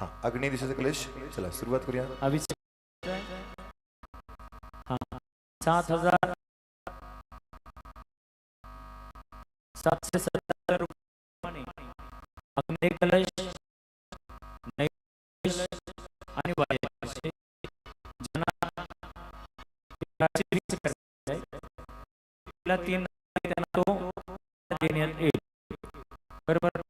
हा अग्नि दिशेचा कलेश. चला सुरुवात करूया. अभिषेक. हा सात हजार सातशे सत्तर रुपये अग्नि कलश नैवेद्य आणि वाया ज्यांना तीन त्यांना तो देण्यात येईल. बरोबर?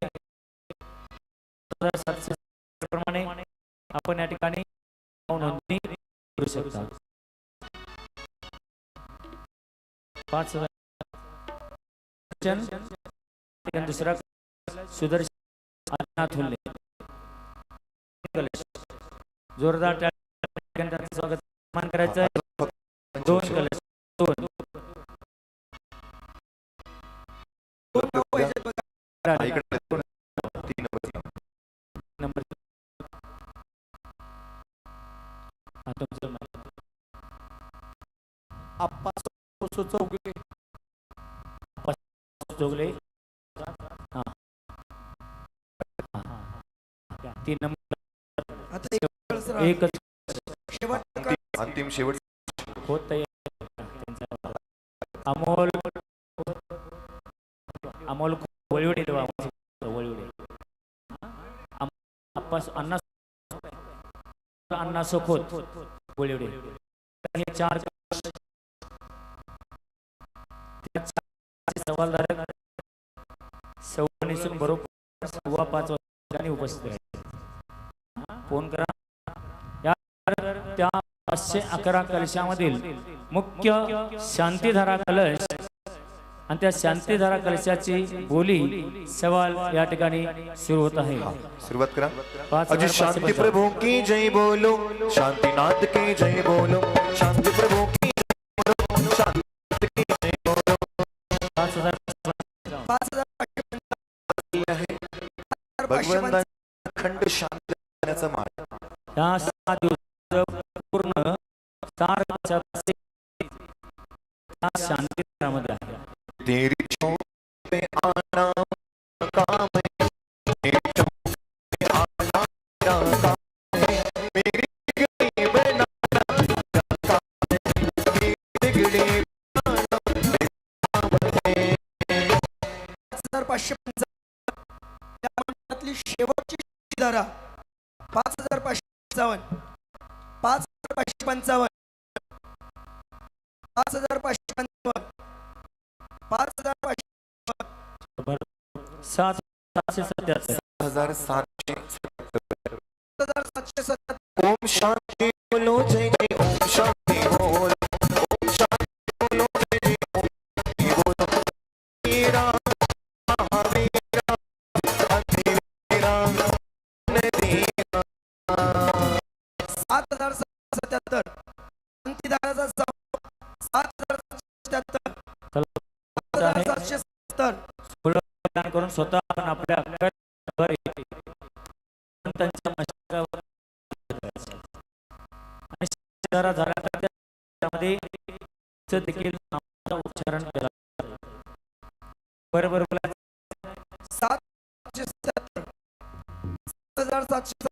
हजार सातशे प्रमाणे आपण या ठिकाणी नोंदणी करू शकता. पाच हजार दुसरा सुदर्शन जोरदार स्वागत. मान करायचं दोन कलश. दोन. हा, इकडे. आप्पा चौगुले जोगले हा. हा. तीन नंबर. आता एक कळस राहिला. एकच. शेवट. अंतिम शेवट. होत अमोल. अमोल वळवडे वळवडे अण्णा अण्णा सोखोत. वळवडे हे चार सवालधारक सव्वाणीसून बरोबर सव्वा पाच वाजता उपस्थित आहे फोन करा या त्या पाचशे अकरा कलशामधील मुख्य शांतीधारा कलश आणि त्या शांतीधारा कलशाची बोली सवाल या ठिकाणी सुरू होत आहे सुरुवात करा पाच अजी हजार शांति की जय बोलो शांतीनाथ की जय बोलो शांती प्रभू पाच हजार. आहे. भगवंतांचा अखंड शांत करण्याचा मार्ग या सहा दिवस पूर्ण चार शांतीधारामध्ये आहे तेरी धारा पाच हजार पाचशे पंचावन्न. पाच हजार पाचशे पंचावन्न. पाच हजार पाचशे पंचावन्न. पाच हजार पाचशे सात सातशे सत्याहत्तर. हजार सातशे हजार सातशे सत्तर ओम शांति. दान करून स्वतः आपण आपल्या घरी त्यांच्या मस्तकावर आणि जरा झाला तर त्यामध्ये त्याचं देखील नावाचं उच्चारण केला. बरोबर बोला सात हजार सातशे